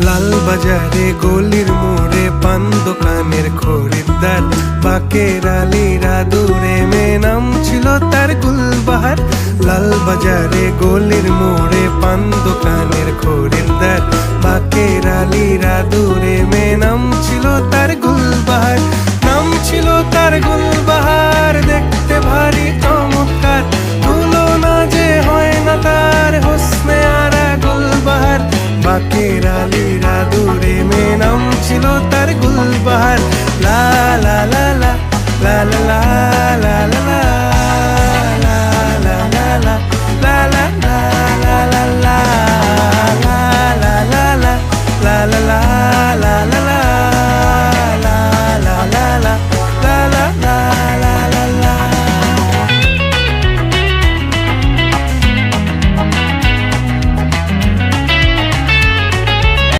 লাল বাজারে গলির মোড়ে পান দোকানের খরিদ্দার। বাকের আলীরা দূরে মে নাম ছিল তার গুলবাহার। লাল বাজারে গলির মোড়ে পান দোকানের খরিদ্দার। বাকের আলীরা দূরে মে নাম ছিল তার গুলবাহার। নাম ছিল তার গুলবাহার। جوهر لا لا لا لا لا لا, لا.